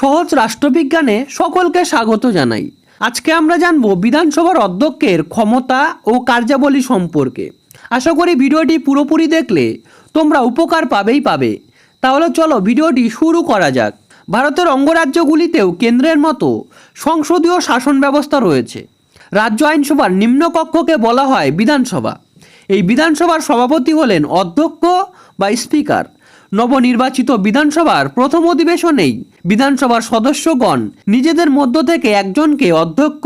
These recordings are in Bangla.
সহজ রাষ্ট্রবিজ্ঞানে সকলকে স্বাগত জানাই। আজকে আমরা জানব বিধানসভার অধ্যক্ষের ক্ষমতা ও কার্যাবলী সম্পর্কে। আশা করি ভিডিওটি পুরোপুরি দেখলে তোমরা উপকার পাবেই পাবে। তাহলে চলো ভিডিওটি শুরু করা যাক। ভারতের অঙ্গরাজ্যগুলিতেও কেন্দ্রের মতো সংসদীয় শাসন ব্যবস্থা রয়েছে। রাজ্য আইনসভার নিম্নকক্ষকে বলা হয় বিধানসভা। এই বিধানসভার সভাপতি হলেন অধ্যক্ষ বা স্পিকার। নবনির্বাচিত বিধানসভার প্রথম অধিবেশনেই বিধানসভার সদস্যগণ নিজেদের মধ্য থেকে একজনকে অধ্যক্ষ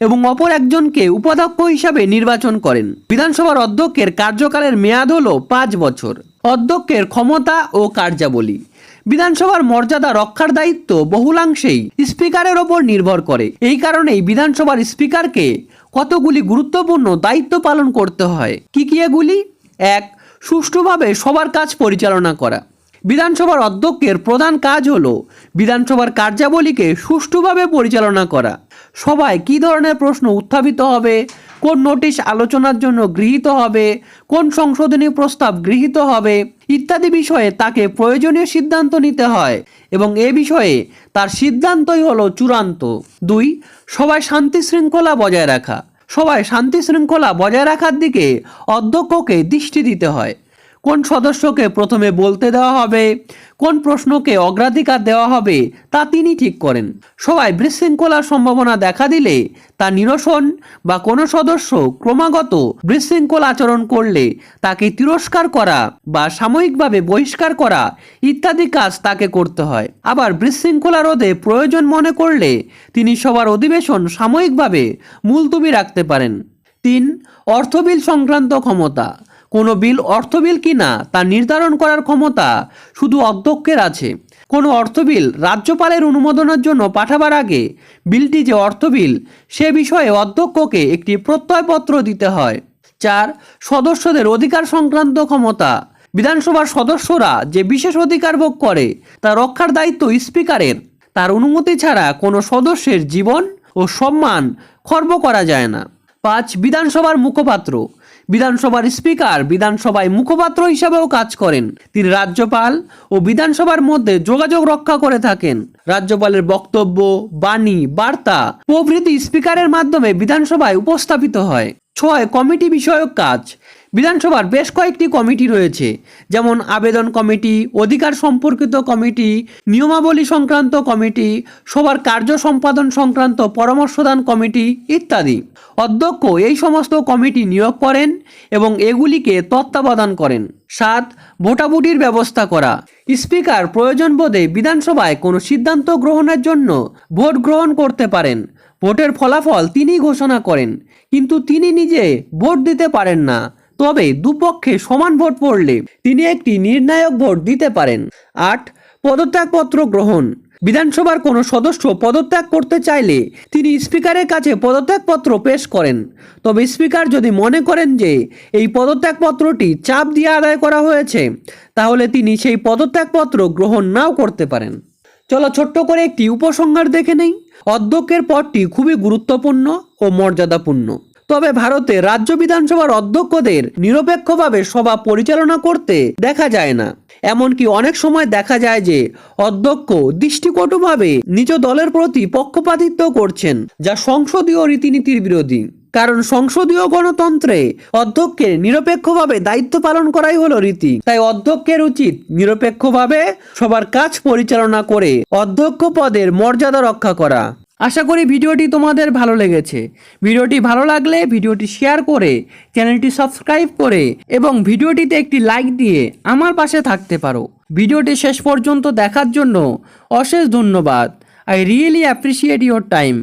এবং অপর একজনকে উপাধ্যক্ষ হিসাবে নির্বাচন করেন। বিধানসভার অধ্যক্ষের কার্যকালের মেয়াদ হল পাঁচ বছর। অধ্যক্ষের ক্ষমতা ও কার্যাবলী। বিধানসভার মর্যাদা রক্ষার দায়িত্ব বহুলাংশেই স্পিকারের ওপর নির্ভর করে। এই কারণেই বিধানসভার স্পিকারকে কতগুলি গুরুত্বপূর্ণ দায়িত্ব পালন করতে হয়? কি কি এগুলি? এক সুষ্ঠুভাবে সবার কাজ পরিচালনা করা। বিধানসভার অধ্যক্ষের প্রধান কাজ হল বিধানসভার কার্যাবলীকে সুষ্ঠুভাবে পরিচালনা করা। সভায় কী ধরনের প্রশ্ন উত্থাপিত হবে, কোন নোটিশ আলোচনার জন্য গৃহীত হবে, কোন সংশোধনী প্রস্তাব গৃহীত হবে ইত্যাদি বিষয়ে তাকে প্রয়োজনীয় সিদ্ধান্ত নিতে হয় এবং এ বিষয়ে তার সিদ্ধান্তই হলো চূড়ান্ত। দুই সবাই শান্তি শৃঙ্খলা বজায় রাখা। সবাই শান্তি শৃঙ্খলা বজায় রাখার দিকে অধ্যক্ষকে দৃষ্টি দিতে হয়। কোন সদস্যকে প্রথমে বলতে দেওয়া হবে, কোন প্রশ্নকে অগ্রাধিকার দেওয়া হবে, তা তিনি ঠিক করেন। সবাই বিশৃঙ্খলার সম্ভাবনা দেখা দিলে তা নিরসন বা কোনো সদস্য ক্রমাগত বিশৃঙ্খল আচরণ করলে তাকে তিরস্কার করা বা সাময়িকভাবে বহিষ্কার করা ইত্যাদি কাজ তাকে করতে হয়। আবার বিশৃঙ্খলা রোধে প্রয়োজন মনে করলে তিনি সবার অধিবেশন সাময়িকভাবে মুলতুবি রাখতে পারেন। তিন, অর্থবিল সংক্রান্ত ক্ষমতা। কোনো বিল অর্থ বিল কিনা তা নির্ধারণ করার ক্ষমতা শুধু অধ্যক্ষের আছে। কোনো অর্থ বিল রাজ্যপালের অনুমোদনের জন্য পাঠাবার আগে বিলটি যে অর্থ বিল, সে বিষয়ে অধ্যক্ষকে একটি প্রত্যয়পত্র দিতে হয়। চার, সদস্যদের অধিকার সংক্রান্ত ক্ষমতা। বিধানসভার সদস্যরা যে বিশেষ অধিকার ভোগ করে, তা রক্ষার দায়িত্ব স্পিকারের। তার অনুমতি ছাড়া কোনো সদস্যের জীবন ও সম্মান খর্ব করা যায় না। পাঁচ, বিধানসভার মুখপাত্র। বিধানসভার স্পিকার, বিধানসভায় মুখপাত্র হিসাবেও কাজ করেন। তিনি রাজ্যপাল ও বিধানসভার মধ্যে যোগাযোগ রক্ষা করে থাকেন। রাজ্যপালের বক্তব্য, বাণী, বার্তা প্রভৃতি স্পিকারের মাধ্যমে বিধানসভায় উপস্থাপিত হয়। ছয় কমিটি বিষয়ক কাজ। বিধানসভার বেশ কয়েকটি কমিটি রয়েছে, যেমন আবেদন কমিটি, অধিকার সম্পর্কিত কমিটি, নিয়মাবলী সংক্রান্ত কমিটি সবার কার্য সম্পাদন সংক্রান্ত পরামর্শদান কমিটি ইত্যাদি। অধ্যক্ষ এই সমস্ত কমিটি নিয়োগ করেন এবং এগুলিকে তত্ত্বাবধান করেন। সাত, ভোটাভুটির ব্যবস্থা করা। স্পিকার প্রয়োজন বোধে বিধানসভায় কোনো সিদ্ধান্ত গ্রহণের জন্য ভোট গ্রহণ করতে পারেন। ভোটের ফলাফল তিনি ঘোষণা করেন, কিন্তু তিনি নিজে ভোট দিতে পারেন না। তবে দুপক্ষে সমান ভোট পড়লে তিনি একটি নির্ণায়ক ভোট দিতে পারেন। আট, পদত্যাগপত্র গ্রহণ। বিধানসভার কোনো সদস্য পদত্যাগ করতে চাইলে তিনি স্পিকারের কাছে পদত্যাগপত্র পেশ করেন। তবে স্পিকার যদি মনে করেন যে এই পদত্যাগপত্রটি চাপ দিয়ে আদায় করা হয়েছে, তাহলে তিনি সেই পদত্যাগপত্র গ্রহণ নাও করতে পারেন। চলো ছোট্ট করে একটি উপসংহার দেখে নেই। অধ্যক্ষের পদটি খুবই গুরুত্বপূর্ণ ও মর্যাদাপূর্ণ। তবে ভারতে রাজ্য বিধানসভার অধ্যক্ষদের নিরপেক্ষভাবে সভা পরিচালনা করতে দেখা যায় না। এমনকি অনেক সময় দেখা যায় যে অধ্যক্ষ দৃষ্টিকটুভাবে নিজ দলের প্রতি পক্ষপাতিত্ব করছেন, যা সংসদীয় রীতিনীতির বিরোধী। কারণ সংসদীয় গণতন্ত্রে অধ্যক্ষের নিরপেক্ষভাবে দায়িত্ব পালন করাই হলো রীতি। তাই অধ্যক্ষের উচিত নিরপেক্ষভাবে সবার কাজ পরিচালনা করে অধ্যক্ষ পদের মর্যাদা রক্ষা করা। আশা করি ভিডিওটি তোমাদের ভালো লেগেছে। ভিডিওটি ভালো লাগলে ভিডিওটি শেয়ার করে চ্যানেলটি সাবস্ক্রাইব করে এবং ভিডিওটিতে একটি লাইক দিয়ে আমার পাশে থাকতে পারো। ভিডিওটি শেষ পর্যন্ত দেখার জন্য অশেষ ধন্যবাদ। I really appreciate your time.